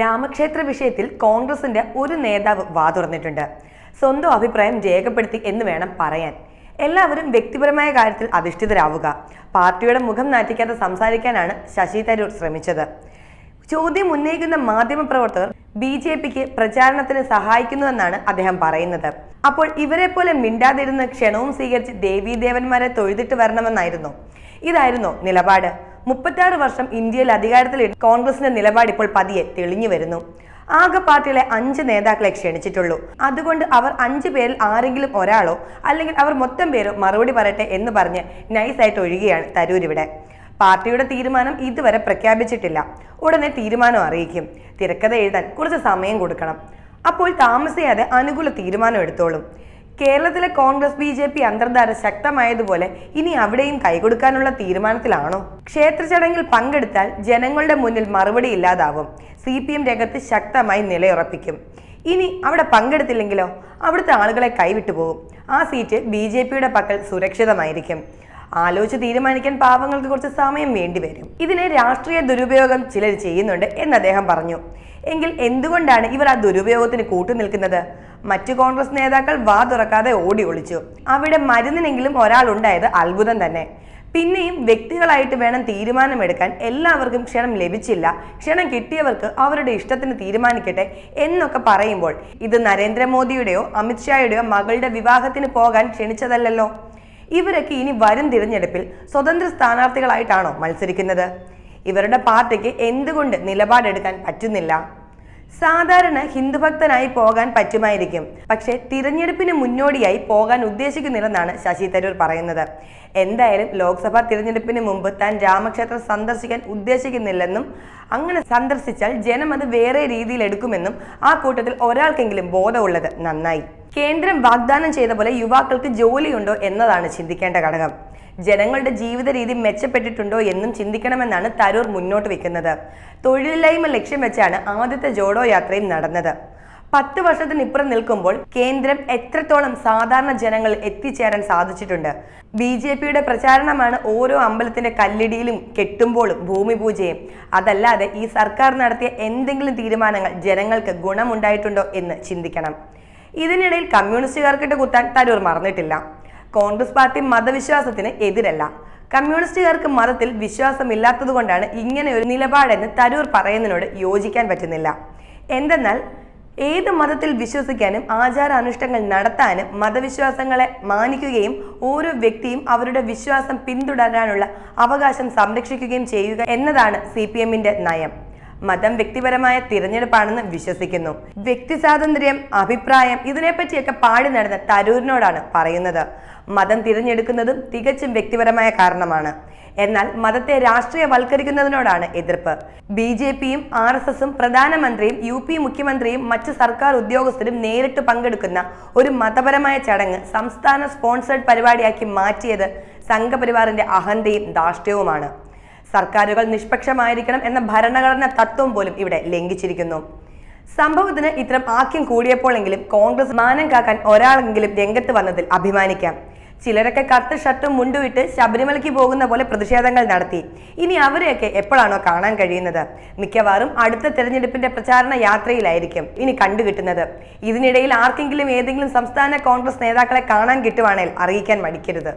രാമക്ഷേത്ര വിഷയത്തിൽ കോൺഗ്രസിന്റെ ഒരു നേതാവ് വാതുറന്നിട്ടുണ്ട് സ്വന്തം അഭിപ്രായം രേഖപ്പെടുത്തി എന്ന് വേണം പറയാൻ. എല്ലാവരും വ്യക്തിപരമായ കാര്യത്തിൽ അധിഷ്ഠിതരാവുക. പാർട്ടിയുടെ മുഖം നാറ്റിക്കാതെ സംസാരിക്കാനാണ് ശശി തരൂർ ശ്രമിച്ചത്. ചോദ്യം ഉന്നയിക്കുന്ന മാധ്യമപ്രവർത്തകർ ബി ജെ പിക്ക് പ്രചാരണത്തിന് സഹായിക്കുന്നുവെന്നാണ് അദ്ദേഹം പറയുന്നത്. അപ്പോൾ ഇവരെ പോലെ മിണ്ടാതിരുന്ന് ക്ഷണവും സ്വീകരിച്ച് ദേവീദേവന്മാരെ തൊഴുതിട്ട് വരണമെന്നായിരുന്നു. ഇതായിരുന്നോ നിലപാട്. മുപ്പത്താറ് വർഷം ഇന്ത്യയിൽ അധികാരത്തിൽ കോൺഗ്രസിന്റെ നിലപാട് ഇപ്പോൾ പതിയെ തെളിഞ്ഞു വരുന്നു. ആകെ പാർട്ടിയിലെ അഞ്ച് നേതാക്കളെ ക്ഷണിച്ചിട്ടുള്ളൂ. അതുകൊണ്ട് അവർ അഞ്ച് പേരിൽ ആരെങ്കിലും ഒരാളോ അല്ലെങ്കിൽ അവർ മൊത്തം പേരോ മറുപടി പറയട്ടെ എന്ന് പറഞ്ഞ് നൈസായിട്ട് ഒഴുകുകയാണ് തരൂർ ഇവിടെ. പാർട്ടിയുടെ തീരുമാനം ഇതുവരെ പ്രഖ്യാപിച്ചിട്ടില്ല. ഉടനെ തീരുമാനം അറിയിക്കും. തിരക്കഥ എഴുതാൻ കുറച്ച് സമയം കൊടുക്കണം. അപ്പോൾ താമസിയാതെ അനുകൂല തീരുമാനം എടുത്തോളും. കേരളത്തിലെ കോൺഗ്രസ് ബി ജെ പി അന്തർധാര ശക്തമായതുപോലെ ഇനി അവിടെയും കൈകൊടുക്കാനുള്ള തീരുമാനത്തിലാണോ? ക്ഷേത്ര ചടങ്ങിൽ പങ്കെടുത്താൽ ജനങ്ങളുടെ മുന്നിൽ മറുപടി ഇല്ലാതാവും. സി പി എം രംഗത്ത് ശക്തമായി നിലയുറപ്പിക്കും. ഇനി അവിടെ പങ്കെടുത്തില്ലെങ്കിലോ? അവിടുത്തെ ആളുകളെ കൈവിട്ടു പോകും ആ സീറ്റ് ബി ജെ പിയുടെ പക്കൽ സുരക്ഷിതമായിരിക്കും. ആലോചിച്ച് തീരുമാനിക്കാൻ പാവങ്ങൾക്ക് കുറച്ച് സമയം വേണ്ടിവരും ഇതിനെ രാഷ്ട്രീയ ദുരുപയോഗം ചിലർ ചെയ്യുന്നുണ്ട് എന്ന് അദ്ദേഹം പറഞ്ഞു. എങ്കിൽ എന്തുകൊണ്ടാണ് ഇവർ ആ ദുരുപയോഗത്തിന് കൂട്ടുനിൽക്കുന്നത് മറ്റു കോൺഗ്രസ് നേതാക്കൾ വാ തുറക്കാതെ ഓടി ഒളിച്ചു. അവിടെ മരുന്നിനെങ്കിലും ഒരാൾ ഉണ്ടായത് അത്ഭുതം തന്നെ. പിന്നെയും വ്യക്തികളായിട്ട് വേണം തീരുമാനമെടുക്കാൻ എല്ലാവർക്കും ക്ഷണം ലഭിച്ചില്ല. ക്ഷണം കിട്ടിയവർക്ക് അവരുടെ ഇഷ്ടത്തിന് തീരുമാനിക്കട്ടെ എന്നൊക്കെ പറയുമ്പോൾ ഇത് നരേന്ദ്രമോദിയുടെയോ അമിത്ഷായുടെയോ മകളുടെ വിവാഹത്തിന് പോകാൻ ക്ഷണിച്ചതല്ലല്ലോ. ഇവരൊക്കെ ഇനി വരും തിരഞ്ഞെടുപ്പിൽ സ്വതന്ത്ര സ്ഥാനാർത്ഥികളായിട്ടാണോ മത്സരിക്കുന്നത്? ഇവരുടെ പാർട്ടിക്ക് എന്തുകൊണ്ട് നിലപാടെടുക്കാൻ പറ്റുന്നില്ല? സാധാരണ ഹിന്ദുഭക്തനായി പോകാൻ പറ്റുമായിരിക്കും. പക്ഷെ തിരഞ്ഞെടുപ്പിന് മുന്നോടിയായി പോകാൻ ഉദ്ദേശിക്കുന്നില്ലെന്നാണ് ശശി തരൂർ പറയുന്നത്. എന്തായാലും ലോക്സഭാ തിരഞ്ഞെടുപ്പിന് മുമ്പ് താൻ രാമക്ഷേത്രം സന്ദർശിക്കാൻ ഉദ്ദേശിക്കുന്നില്ലെന്നും അങ്ങനെ സന്ദർശിച്ചാൽ ജനം അത് വേറെ രീതിയിൽ എടുക്കുമെന്നും ആ കൂട്ടത്തിൽ ഒരാൾക്കെങ്കിലും ബോധമുള്ളത് നന്നായി. കേന്ദ്രം വാഗ്ദാനം ചെയ്ത പോലെ യുവാക്കൾക്ക് ജോലിയുണ്ടോ എന്നതാണ് ചിന്തിക്കേണ്ട ഘടകം. ജനങ്ങളുടെ ജീവിത രീതി മെച്ചപ്പെട്ടിട്ടുണ്ടോ എന്നും ചിന്തിക്കണമെന്നാണ് തരൂർ മുന്നോട്ട് വെക്കുന്നത്. തൊഴിലില്ലായ്മ ലക്ഷ്യം വെച്ചാണ് ആദ്യത്തെ ജോഡോ യാത്രയും നടന്നത്. പത്ത് വർഷത്തിനിപ്പുറം നിൽക്കുമ്പോൾ കേന്ദ്രം എത്രത്തോളം സാധാരണ ജനങ്ങൾ എത്തിച്ചേരാൻ സാധിച്ചിട്ടുണ്ട്. ബി ജെ പിയുടെ പ്രചാരണമാണ് ഓരോ അമ്പലത്തിന്റെ കല്ലിടിയിലും കെട്ടുമ്പോഴും ഭൂമി പൂജയും അതല്ലാതെ ഈ സർക്കാർ നടത്തിയ എന്തെങ്കിലും തീരുമാനങ്ങൾ ജനങ്ങൾക്ക് ഗുണമുണ്ടായിട്ടുണ്ടോ എന്ന് ചിന്തിക്കണം. ഇതിനിടയിൽ കമ്മ്യൂണിസ്റ്റുകാർക്കിട്ട് കുത്താൻ തരൂർ മറന്നിട്ടില്ല. കോൺഗ്രസ് പാർട്ടി മതവിശ്വാസത്തിന് എതിരല്ല. കമ്മ്യൂണിസ്റ്റുകാർക്ക് മതത്തിൽ വിശ്വാസമില്ലാത്തതുകൊണ്ടാണ് ഇങ്ങനെ ഒരു നിലപാടെന്ന് തരൂർ പറയുന്നതിനോട് യോജിക്കാൻ പറ്റുന്നില്ല. എന്തെന്നാൽ ഏത് മതത്തിൽ വിശ്വസിക്കാനും ആചാര അനുഷ്ഠങ്ങൾ നടത്താനും മതവിശ്വാസങ്ങളെ മാനിക്കുകയും ഓരോ വ്യക്തിയും അവരുടെ വിശ്വാസം പിന്തുടരാനുള്ള അവകാശം സംരക്ഷിക്കുകയും ചെയ്യുക എന്നതാണ് സി നയം. മതം വ്യക്തിപരമായ തിരഞ്ഞെടുപ്പാണെന്ന് വിശ്വസിക്കുന്നു. വ്യക്തി സ്വാതന്ത്ര്യം അഭിപ്രായം ഇതിനെപ്പറ്റിയൊക്കെ പാടി നടന്ന തരൂരിനോടാണ് പറയുന്നത്. മതം തിരഞ്ഞെടുക്കുന്നതും തികച്ചും വ്യക്തിപരമായ കാരണമാണ്. എന്നാൽ മതത്തെ രാഷ്ട്രീയവൽക്കരിക്കുന്നതിനോടാണ് എതിർപ്പ്. ബി ജെ പിയും ആർ എസ് എസും പ്രധാനമന്ത്രിയും യു പി മുഖ്യമന്ത്രിയും മറ്റ് സർക്കാർ ഉദ്യോഗസ്ഥരും നേരിട്ട് പങ്കെടുക്കുന്ന ഒരു മതപരമായ ചടങ്ങ് സംസ്ഥാന സ്പോൺസേഡ് പരിപാടിയാക്കി മാറ്റിയത് സംഘപരിവാറിന്റെ അഹന്തയും ധാർഷ്ട്യവുമാണ്. സർക്കാരുകൾ നിഷ്പക്ഷമായിരിക്കണം എന്ന ഭരണഘടന തത്വം പോലും ഇവിടെ ലംഘിച്ചിരിക്കുന്നു. സംഭവത്തിന് ഇത്തരം ആക്യം കൂടിയപ്പോഴെങ്കിലും കോൺഗ്രസ് മാനം കാക്കാൻ ഒരാളെങ്കിലും രംഗത്ത് വന്നതിൽ അഭിമാനിക്കാം. ചിലരൊക്കെ കറുത്ത ഷർട്ടും മുണ്ടുവിട്ട് ശബരിമലയ്ക്ക് പോകുന്ന പോലെ പ്രതിഷേധങ്ങൾ നടത്തി. ഇനി അവരെയൊക്കെ എപ്പോഴാണോ കാണാൻ കഴിയുന്നത്? മിക്കവാറും അടുത്ത തെരഞ്ഞെടുപ്പിന്റെ പ്രചാരണ യാത്രയിലായിരിക്കും ഇനി കണ്ടുകിട്ടുന്നത്. ഇതിനിടയിൽ ആർക്കെങ്കിലും ഏതെങ്കിലും സംസ്ഥാന കോൺഗ്രസ് നേതാക്കളെ കാണാൻ കിട്ടുവാണെങ്കിൽ അറിയിക്കാൻ മടിക്കരുത്.